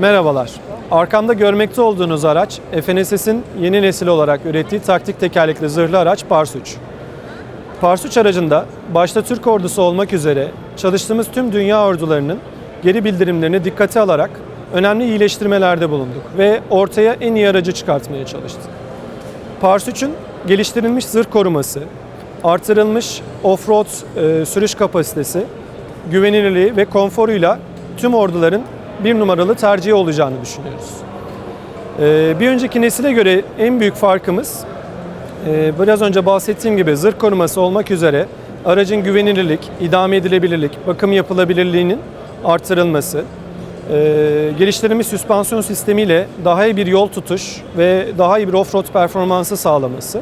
Merhabalar. Arkamda görmekte olduğunuz araç, FNSS'in yeni nesil olarak ürettiği taktik tekerlekli zırhlı araç Pars 3. Pars 3 aracında başta Türk ordusu olmak üzere çalıştığımız tüm dünya ordularının geri bildirimlerini dikkate alarak önemli iyileştirmelerde bulunduk ve ortaya en iyi aracı çıkartmaya çalıştık. Pars 3'ün geliştirilmiş zırh koruması, artırılmış off-road e, sürüş kapasitesi, güvenilirliği ve konforuyla tüm orduların bir numaralı tercihi olacağını düşünüyoruz. E, bir önceki nesile göre en büyük farkımız e, biraz önce bahsettiğim gibi zırh koruması olmak üzere aracın güvenilirlik, idame edilebilirlik, bakım yapılabilirliğinin artırılması, e, geliştirilmiş süspansiyon sistemiyle daha iyi bir yol tutuş ve daha iyi bir off-road performansı sağlaması,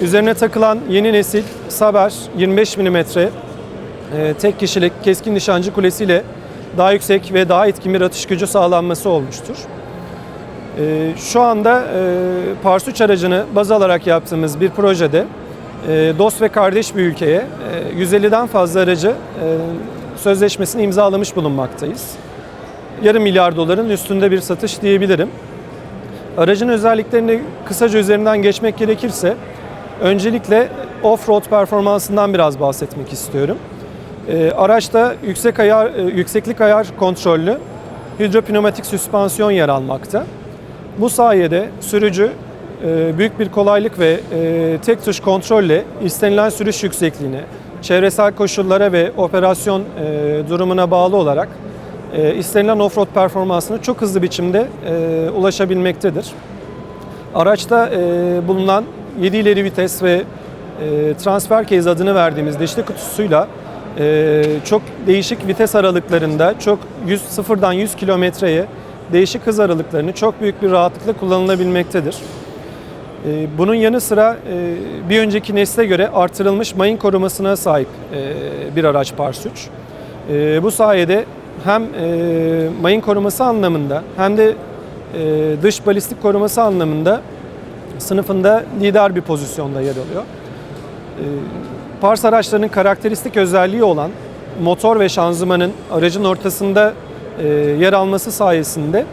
üzerine takılan yeni nesil Saber 25 mm tek kişilik keskin nişancı kulesiyle daha yüksek ve daha etkin bir atış gücü sağlanması olmuştur. E, Şu anda e, Pars 3 aracını baz alarak yaptığımız bir projede e, dost ve kardeş bir ülkeye e, 150'den fazla aracı e, sözleşmesini imzalamış bulunmaktayız. Yarım milyar doların üstünde bir satış diyebilirim. Aracın özelliklerini kısaca üzerinden geçmek gerekirse öncelikle off-road performansından biraz bahsetmek istiyorum. E, araçta yüksek ayar, e, yükseklik ayar kontrollü hidropneumatik süspansiyon yer almakta. Bu sayede sürücü e, büyük bir kolaylık ve e, tek tuş kontrolle istenilen sürüş yüksekliğine, çevresel koşullara ve operasyon durumuna bağlı olarak e, istenilen offroad performansına çok hızlı biçimde ulaşabilmektedir. Araçta bulunan 7 ileri vites ve transfer case adını verdiğimiz dişli kutusuyla e, çok değişik vites aralıklarında çok 100, sıfırdan 100 kilometreye değişik hız aralıklarını çok büyük bir rahatlıkla kullanılabilmektedir. E, Bunun yanı sıra e, bir önceki nesle göre artırılmış mayın korumasına sahip e, bir araç Pars 3. E, Bu sayede hem e, mayın koruması anlamında hem de e, dış balistik koruması anlamında sınıfında lider bir pozisyonda yer alıyor. E, Pars araçlarının karakteristik özelliği olan motor ve şanzımanın aracın ortasında e, yer alması sayesinde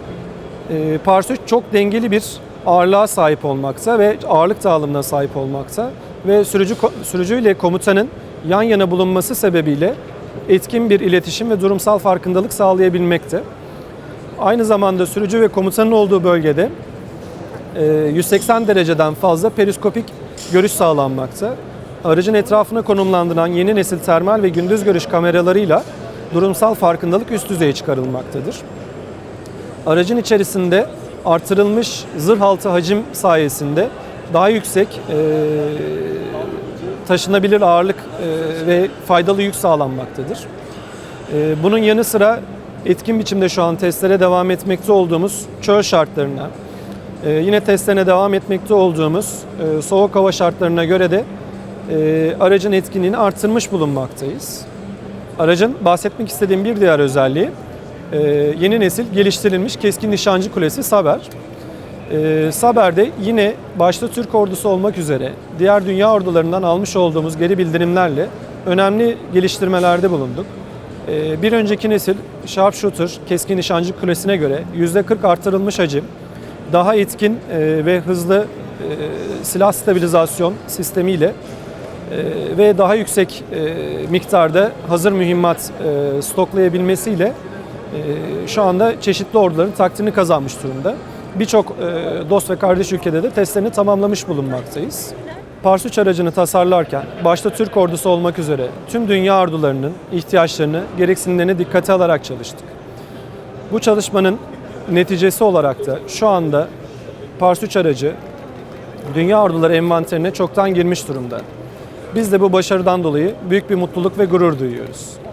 e, Pars 3 çok dengeli bir ağırlığa sahip olmakta ve ağırlık dağılımına sahip olmakta ve sürücü sürücüyle komutanın yan yana bulunması sebebiyle etkin bir iletişim ve durumsal farkındalık sağlayabilmekte. Aynı zamanda sürücü ve komutanın olduğu bölgede e, 180 dereceden fazla periskopik görüş sağlanmakta. Aracın etrafına konumlandırılan yeni nesil termal ve gündüz görüş kameralarıyla durumsal farkındalık üst düzeye çıkarılmaktadır. Aracın içerisinde artırılmış zırh altı hacim sayesinde daha yüksek e, taşınabilir ağırlık e, ve faydalı yük sağlanmaktadır. E, bunun yanı sıra etkin biçimde şu an testlere devam etmekte olduğumuz çöl şartlarına, e, yine testlerine devam etmekte olduğumuz e, soğuk hava şartlarına göre de e, aracın etkinliğini artırmış bulunmaktayız. Aracın bahsetmek istediğim bir diğer özelliği e, yeni nesil geliştirilmiş keskin nişancı kulesi Saber. E, Saber'de yine başta Türk ordusu olmak üzere diğer dünya ordularından almış olduğumuz geri bildirimlerle önemli geliştirmelerde bulunduk. E, bir önceki nesil Sharpshooter keskin nişancı kulesine göre %40 artırılmış hacim, daha etkin e, ve hızlı e, silah stabilizasyon sistemiyle ve daha yüksek e, miktarda hazır mühimmat e, stoklayabilmesiyle e, şu anda çeşitli orduların takdirini kazanmış durumda. Birçok dost ve kardeş ülkede de testlerini tamamlamış bulunmaktayız. Pars 3 aracını tasarlarken başta Türk ordusu olmak üzere tüm dünya ordularının ihtiyaçlarını, gereksinimlerini dikkate alarak çalıştık. Bu çalışmanın neticesi olarak da şu anda Pars 3 aracı dünya orduları envanterine çoktan girmiş durumda. Biz de bu başarıdan dolayı büyük bir mutluluk ve gurur duyuyoruz.